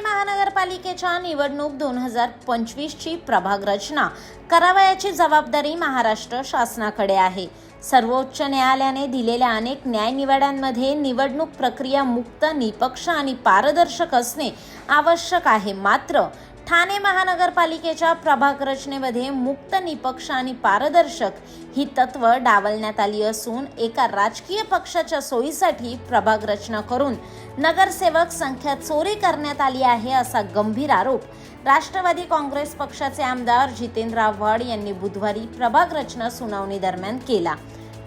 ठाणे महानगरपालिकेच्या निवडणूक दोन हजार पंचवीसची प्रभाग रचना करावयाची जबाबदारी महाराष्ट्र शासनाकडे आहे. सर्वोच्च न्यायालयाने दिलेल्या अनेक न्यायनिवाड्यांमध्ये निवडणूक प्रक्रिया मुक्त निपक्ष आणि पारदर्शक असणे आवश्यक आहे. मात्र ठाणे महानगरपालिकेच्या प्रभाग रचनेमध्ये मुक्त निपक्ष आणि पारदर्शक ही तत्व डावलण्यात आली असून एका राजकीय पक्षाच्या सोयीसाठी प्रभाग रचना करून नगरसेवक संख्या चोरी करण्यात आली आहे असा गंभीर आरोप राष्ट्रवादी काँग्रेस पक्षाचे आमदार जितेंद्र आव्हाड यांनी बुधवारी प्रभाग रचना सुनावणी दरम्यान केला.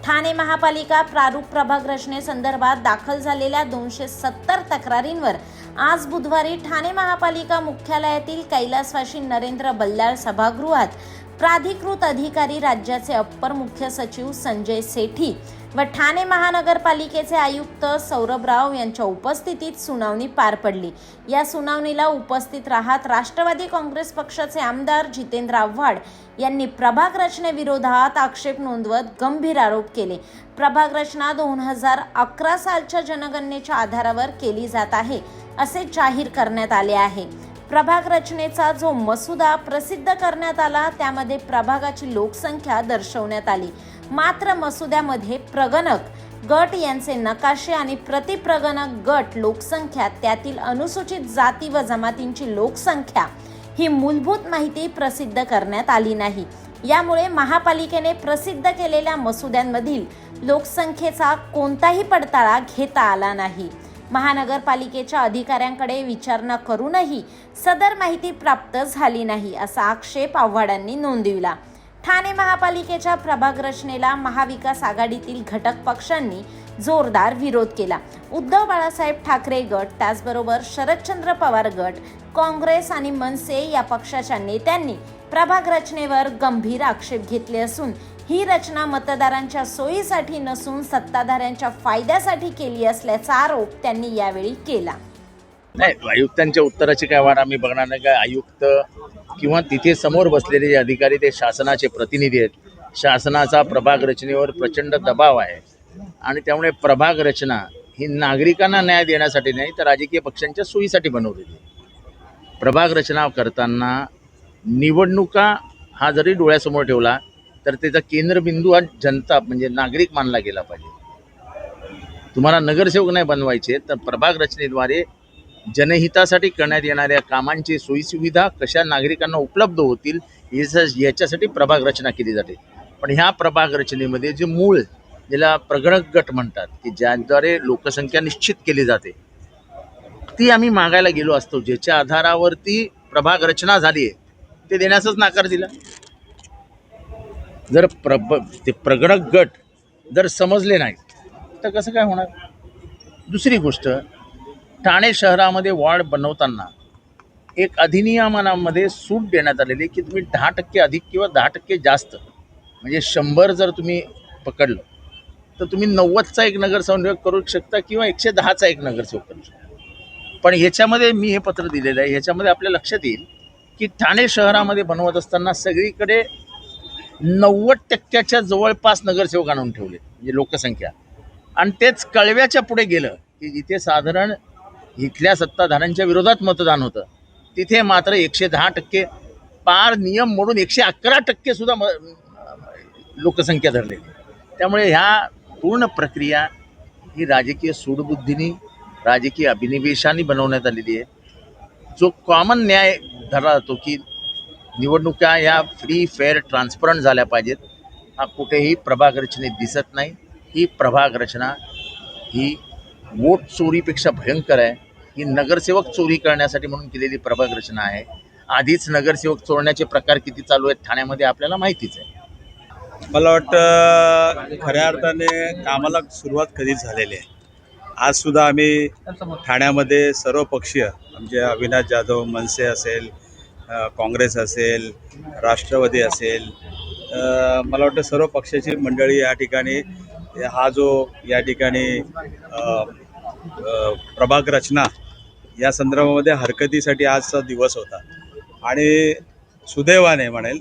ठाणे महापालिका प्रारूप प्रभाग रचनेसंदर्भात दाखल झालेल्या दोनशे सत्तर तक्रारींवर आज बुधवारी ठाणे महापालिका मुख्यालयातील कैलासवाशी नरेंद्र बल्लाळ सभागृहात प्राधिकृत अधिकारी राज्याचे अप्पर मुख्य सचिव संजय सेठी व ठाणे महानगरपालिकेचे आयुक्त सौरभ राव यांच्या उपस्थितीत सुनावणी पार पडली. या सुनावणीला उपस्थित राहत राष्ट्रवादी काँग्रेस पक्षाचे आमदार जितेंद्र आव्हाड यांनी प्रभाग रचनेविरोधात आक्षेप नोंदवत गंभीर आरोप केले. प्रभाग रचना दोन हजार अकरा सालच्या जनगणनेच्या आधारावर केली जात आहे असे जाहीर करण्यात आले आहे. प्रभाग रचनेचा जो मसुदा प्रसिद्ध करण्यात आला त्यामध्ये प्रभागाची लोकसंख्या दर्शवण्यात आली. मात्र मसुद्यामध्ये प्रगणक गट यांचे नकाशे आणि प्रतिप्रगणक गट लोकसंख्या त्यातील अनुसूचित जाती व जमातींची लोकसंख्या ही मूलभूत माहिती प्रसिद्ध करण्यात आली नाही. यामुळे महापालिकेने प्रसिद्ध केलेल्या मसुद्यांमधील लोकसंख्येचा कोणताही पडताळा घेता आला नाही. महानगरपालिकेच्या अधिकाऱ्यांकडे विचारणा करूनही सदर माहिती प्राप्त झाली नाही असा आक्षेप आव्हाडांनी नोंदविला. ठाणे महापालिकेच्या प्रभाग रचनेला महाविकास आघाडीतील घटक पक्षांनी जोरदार विरोध केला. उद्धव बाळासाहेब ठाकरे गट त्याचबरोबर शरदचंद्र पवार गट काँग्रेस आणि मनसे या पक्षाच्या नेत्यांनी प्रभाग रचनेवर गंभीर आक्षेप घेतले असून ही रचना मतदारांच्या सोयीसाठी नसून सत्ताधाऱ्यांच्या फायद्यासाठी केली असल्याचा आरोप त्यांनी यावेळी केला. नाही आयुक्तांच्या उत्तराची काय वाट आम्ही बघणार नाही. काय आयुक्त किंवा तिथे समोर बसलेले जे अधिकारी ते शासनाचे प्रतिनिधी आहेत. शासनाचा प्रभाग रचनेवर प्रचंड दबाव आहे. आणि त्यामुळे प्रभाग रचना ही नागरिकांना न्याय देण्यासाठी नाही तर राजकीय पक्षांच्या सोयीसाठी बनवलेली प्रभाग रचना करताना निवडणुका हा जरी डोळ्यासमोर ठेवला तर त्याचा केंद्रबिंदू हा जनता म्हणजे नागरिक मानला गेला पाहिजे. तुम्हाला नगरसेवक नाही बनवायचे तर प्रभाग रचनेद्वारे जनहितासाठी करण्यात येणाऱ्या कामांची सोयीसुविधा कशा नागरिकांना उपलब्ध होतील याच्यासाठी प्रभाग रचना केली जाते. पण ह्या प्रभाग रचनेमध्ये जे मूळ ज्याला प्रगणक गट म्हणतात की ज्याद्वारे लोकसंख्या निश्चित केली जाते ती आम्ही मागायला गेलो असतो. ज्याच्या आधारावरती प्रभाग रचना झाली आहे ते देण्याचाच नाकार दिला जर प्रब ते प्रगणक गट जर समजले नाही तर कसं काय होणार? दुसरी गोष्ट ठाणे शहरामध्ये वॉर्ड बनवताना एक अधिनियमनामध्ये सूट देण्यात आलेली की तुम्ही दहा टक्के अधिक किंवा दहा टक्के जास्त म्हणजे शंभर जर तुम्ही पकडलं तर तुम्ही नव्वदचा एक नगरसेवक करू शकता किंवा एकशे दहाचा एक नगरसेवक करू शकता. पण ह्याच्यामध्ये मी हे पत्र दिलेलं आहे ह्याच्यामध्ये आपल्या लक्षात येईल की ठाणे शहरामध्ये बनवत असताना सगळीकडे नव्वद टक्क्याच्या जवळपास नगरसेवक आणून ठेवले म्हणजे लोकसंख्या. आणि तेच कळव्याच्या पुढे गेलं की जिथे साधारण इथल्या सत्ताधाऱ्यांच्या विरोधात मतदान होतं तिथे मात्र एकशे दहा टक्के पार नियम मोडून एकशे अकरा टक्के सुद्धा म लोकसंख्या धरलेली त्यामुळे ह्या पूर्ण प्रक्रिया ही राजकीय सूडबुद्धीनी राजकीय अभिनिवेशाने बनवण्यात आलेली आहे. जो कॉमन न्याय धरला जातो की निवडणुका ह्या फ्री फेअर ट्रान्सपरंट झाल्या पाहिजेत. हा कुठेही प्रभाग रचनेत दिसत नाही. ही प्रभाग रचना ही वोट चोरीपेक्षा भयंकर आहे. ही नगरसेवक चोरी करण्यासाठी म्हणून केलेली प्रभाग रचना आहे. आधीच नगरसेवक चोरण्याचे प्रकार किती चालू आहेत ठाण्यामध्ये आपल्याला माहितीच आहे. मला वाटतं खऱ्या अर्थाने कामाला सुरुवात कधीच झालेली आहे. आज सुद्धा आम्ही ठाण्यामध्ये सर्वपक्षीय म्हणजे अविनाश जाधव मनसे असेल काँग्रेस असेल राष्ट्रवादी असेल मला वाटतं सर्व पक्षाची मंडळी या ठिकाणी हा जो या ठिकाणी प्रभाग रचना या संदर्भामध्ये हरकतीसाठी आजचा दिवस होता. आणि सुदैवाने म्हणेल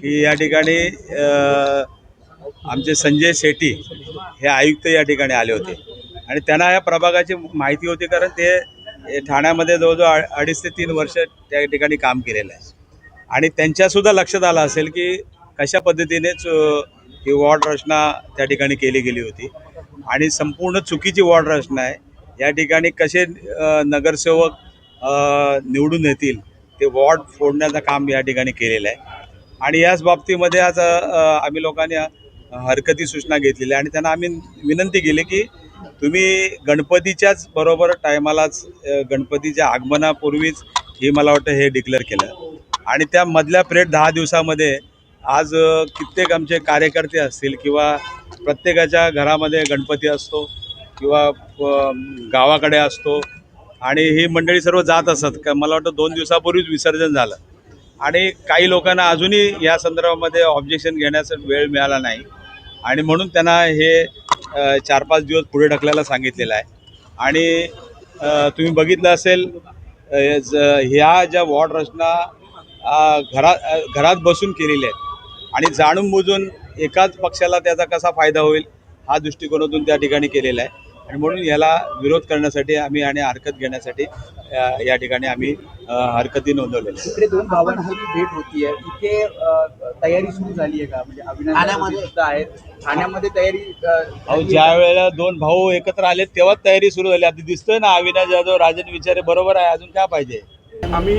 की या ठिकाणी आमचे संजय शेट्टी हे आयुक्त या ठिकाणी आले होते. आणि त्यांना या प्रभागाची माहिती होती कारण ते ठाण्यामध्ये जवळजवळ अडीच ते तीन वर्ष त्या ठिकाणी काम केलेलं आहे. आणि त्यांच्यासुद्धा लक्षात आलं असेल की कशा पद्धतीनेच ही वॉर्ड रचना त्या ठिकाणी केली गेली होती. आणि संपूर्ण चुकीची वॉर्ड रचना आहे. या ठिकाणी कसे नगरसेवक निवडून येतील ते वॉर्ड फोडण्याचं काम या ठिकाणी केलेलं आहे. आणि याच बाबतीमध्ये आज आम्ही लोकांनी हरकती सूचना घेतलेल्या आणि त्यांना आम्ही विनंती केली की तुम्ही गणपतीच्याच बरोबर टायमालाच गणपतीच्या आगमनापूर्वीच हे मला वाटतं हे डिक्लेअर केलं. आणि त्या मधल्या पिरियड दहा दिवसामध्ये आज कित्येक आमचे कार्यकर्ते असतील किंवा प्रत्येकाच्या घरामध्ये गणपती असतो किंवा गावाकडे असतो आणि ही मंडळी सर्व जात असत. का मला वाटतं दोन दिवसापूर्वीच विसर्जन झालं. आणि काही लोकांना अजूनही या संदर्भामध्ये ऑब्जेक्शन घेण्याचा वेळ मिळाला नाही. आणि म्हणून त्यांना हे चार पाच दिवस पुढे ढकलायला सांगितलेलं आहे. आणि तुम्ही बघितलं असेल ज- ह्या ज्या वॉर्ड रचना घरा घरात घरात बसून केलेल्या आहेत. आणि जाणून बुजून एकाच पक्षाला त्याचा कसा फायदा होईल हा दृष्टिकोनातून त्या ठिकाणी केलेला आहे. आणि म्हणून याला विरोध करण्यासाठी आम्ही आणि हरकत घेण्यासाठी या ठिकाणी आम्ही हरकती नोंदवलेल्या आहेत. इकडे दोन भावांची भेट होतीये. इथे अ, तयारी सुरू झाली आहे का? म्हणजे अभिनंदन ठाण्यामध्ये- सुद्धा आहेत. ठाण्यामध्ये तयारी अहो झाली ज्या आहे वेळेला दोन भाऊ एकत्र आले तेव्हाच तयारी सुरू झाली. आता दिसतोय ना अविनाश जाधव राजन विचारे बरोबर आहे. अजून काय पाहिजे? आम्ही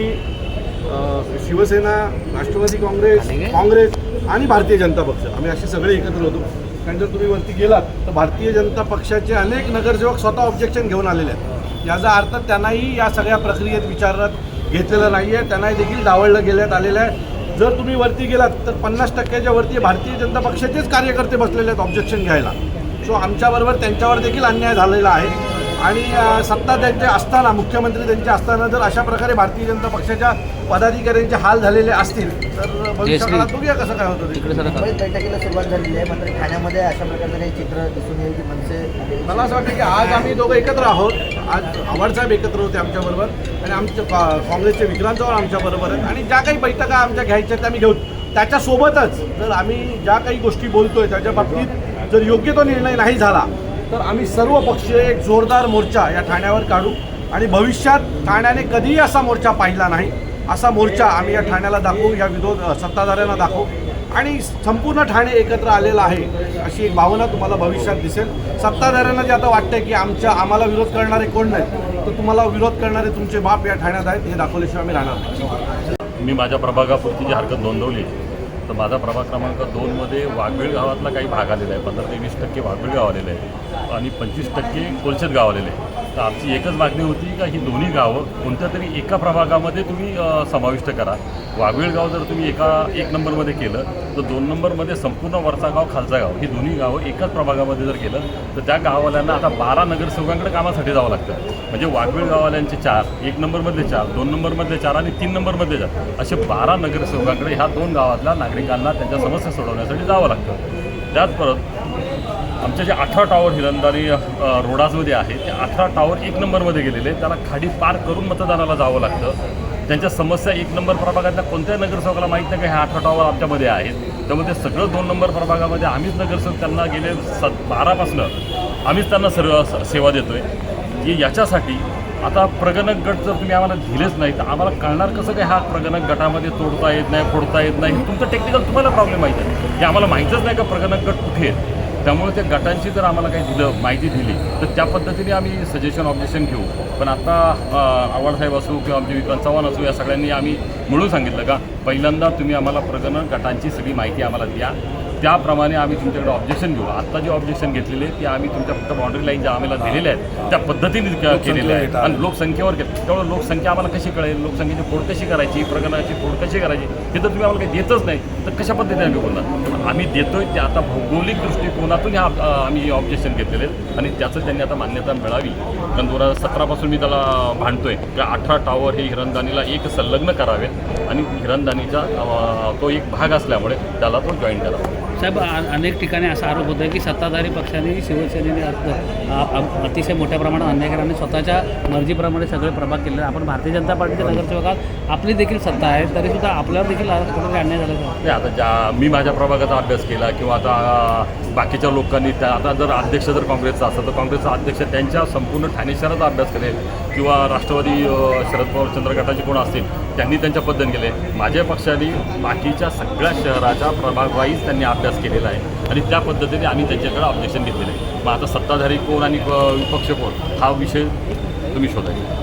शिवसेना राष्ट्रवादी काँग्रेस काँग्रेस आणि भारतीय जनता पक्ष. आम्ही असे सगळे एकत्र होतो. आणि जर तुम्ही वरती गेलात तर भारतीय जनता पक्षाचे अनेक नगरसेवक स्वतः ऑब्जेक्शन घेऊन आलेले आहेत. याचा अर्थ त्यांनाही या सगळ्या प्रक्रियेत विचारात घेतलेलं नाही आहे त्यांनाही देखील डावळलं गेल्यात आलेलं आहे. जर तुम्ही वरती गेलात तर पन्नास टक्क्याच्या वरती भारतीय जनता पक्षाचेच कार्यकर्ते बसलेले आहेत ऑब्जेक्शन घ्यायला. सो आमच्याबरोबर त्यांच्यावर देखील अन्याय झालेला आहे. आणि सत्ता त्यांचे असताना मुख्यमंत्री त्यांचे असताना जर अशा प्रकारे भारतीय जनता पक्षाच्या पदाधिकाऱ्यांचे हाल झालेले असतील तर भविष्यकाळात बघूया कसं काय होतं ते. मुंबईत बैठकीला सुरुवात झालेली आहे मात्र ठाण्यामध्ये अशा प्रकारचं काही चित्र दिसून येईल की मनसे मला असं वाटतं की आज आम्ही दोघं एकत्र आहोत. आज आव्हाड साहेब एकत्र होते आमच्याबरोबर आणि आमच्या का- काँग्रेसचे विक्रांत चव्हाण आमच्याबरोबर आहेत. आणि ज्या काही बैठका आमच्या घ्यायच्या त्या आम्ही घेऊ त्याच्यासोबतच जर आम्ही ज्या काही गोष्टी बोलतोय त्याच्या बाबतीत जर योग्य तो निर्णय नाही झाला तर आम्ही सर्व पक्षीय एक जोरदार मोर्चा या ठाण्यावर काढू आणि भविष्यात ठाण्याने कधीही असा मोर्चा पाहिला नाही असा मोर्चा आम्ही या ठाण्याला दाखवू या विरोध सत्ताधाऱ्यांना दाखवू. आणि संपूर्ण ठाणे एकत्र आलेलं आहे अशी एक भावना तुम्हाला भविष्यात दिसेल. सत्ताधाऱ्यांना जे आता वाटतंय की आमच्या आम्हाला विरोध करणारे कोण नाहीत तर तुम्हाला विरोध करणारे तुमचे बाप या ठाण्यात आहेत हे दाखवल्याशिवाय आम्ही राहणार मी माझ्या प्रभागापुरती जी हरकत नोंदवली तर माझा प्रभाग क्रमांक दोनमध्ये वाघबीळ गावातला काही भाग आलेला आहे पंधरा ते वीस टक्के वाघबीळ गाव आलेलं आहे. आणि पंचवीस टक्के कोलशेत गावालेले तर आमची एकच मागणी होती का ही दोन्ही गावं कोणत्या तरी एका प्रभागामध्ये तुम्ही समाविष्ट करा. वाघवेळ गाव जर तुम्ही एका एक नंबरमध्ये केलं तर दोन नंबरमध्ये संपूर्ण वरचा गाव खालचा गाव ही दोन्ही गावं एकाच प्रभागामध्ये जर केलं तर त्या गाववाल्यांना आता बारा नगरसेवकांकडे कामासाठी जावं लागतं. म्हणजे वाघवेळ गाववाल्यांचे चार एक नंबरमधले चार दोन नंबरमधले चार आणि तीन नंबरमधले चार असे बारा नगरसेवकांकडे ह्या दोन गावातल्या नागरिकांना त्यांच्या समस्या सोडवण्यासाठी जावं लागतं. त्याच परत आमच्या जे अठरा टॉवर हिरंदारी रोडाजमध्ये आहे ते अठरा टॉवर एक नंबरमध्ये गेलेले त्याला खाडी पार करून मतदानाला जावं लागतं. त्यांच्या समस्या एक नंबर प्रभागातल्या कोणत्याही नगरसेवकाला माहीत नाही का ह्या अठरा टॉवर आमच्यामध्ये आहेत. त्यामुळे ते सगळं दोन नंबर प्रभागामध्ये आम्हीच नगरसेवक त्यांना गेले स बारापासनं आम्हीच त्यांना सर्व सेवा देतो आहे की याच्यासाठी आता प्रगणक गट जर तुम्ही आम्हाला दिलेच नाही तर आम्हाला कळणार कसं काय हा प्रगणक गटामध्ये तोडता येत नाही फोडता येत नाही? तुमचं टेक्निकल तुम्हाला प्रॉब्लेम माहीत आहे. की आम्हाला माहीतच नाही का प्रगणक गट कुठे आहेत? त्यामुळे त्या गटांची जर आम्हाला काही दिलं माहिती दिली तर त्या पद्धतीने आम्ही सजेशन ऑब्जेक्शन घेऊ. पण आता आव्हाडसाहेब असो किंवा आमचे विक्रांत चव्हाण असो या सगळ्यांनी आम्ही मिळून सांगितलं का पहिल्यांदा तुम्ही आम्हाला प्रगणन गटांची सगळी माहिती आम्हाला द्या. त्याप्रमाणे आम्ही तुमच्याकडे ऑब्जेक्शन घेऊ. आत्ता जे ऑब्जेक्शन घेतलेले आहे ते आम्ही तुमच्या फक्त बाउंड्री लाईन ज्या आम्हाला दिलेल्या आहेत त्या पद्धतीने केलेल्या आहेत. आणि लोकसंख्येवर केलं त्यामुळे लोकसंख्या आम्हाला कशी कळेल? लोकसंख्येची फोड कशी करायची? प्रगणाची फोड कशी करायची? हे तर तुम्ही आम्हाला काही देतच नाही. तर कशा पद्धतीने आम्ही बोलणार? आम्ही देतोय ते आता भौगोलिक दृष्टिकोनातून ह्या आम्ही ऑब्जेक्शन घेतलेले आहेत. आणि त्याचं त्यांनी आता मान्यता मिळावी. कारण दोन हजार सतरापासून मी त्याला भांडतोय. की अठरा टॉवर हे हिरणदानीला एक संलग्न करावे. आणि हिरणदानीचा तो एक भाग असल्यामुळे त्याला तो जॉईन करावा. साहेब अनेक ठिकाणी असा आरोप होतो की सत्ताधारी पक्षाने शिवसेनेने अतिशय मोठ्या प्रमाणात अन्याय केला आणि स्वतःच्या मर्जीप्रमाणे सगळे प्रभाग केले. आपण भारतीय जनता पार्टीच्या नगरसेवकात आपली देखील सत्ता आहे तरीसुद्धा आपल्यावर देखील कुठेतरी अन्याय झाला? नाही आता ज्या मी माझ्या प्रभागाचा अभ्यास केला किंवा आता बाकीच्या लोकांनी त्या आता जर अध्यक्ष जर काँग्रेसचा असेल तर काँग्रेसचा अध्यक्ष त्यांच्या संपूर्ण ठाणे शहराचा अभ्यास करेल. किंवा राष्ट्रवादी शरद पवार चंद्र गटाचे कोण असतील त्यांनी त्यांच्या पद्धतीने केले. माझ्या पक्षाने बाकीच्या सगळ्या शहराच्या प्रभागवाईज त्यांनी अभ्यास केलेला आहे. आणि त्या पद्धतीने आम्ही त्यांच्याकडे ऑब्जेक्शन घेतलेलं. आहे मग आता सत्ताधारी कोण आणि विपक्ष कोण हा विषय तुम्ही शोधायचा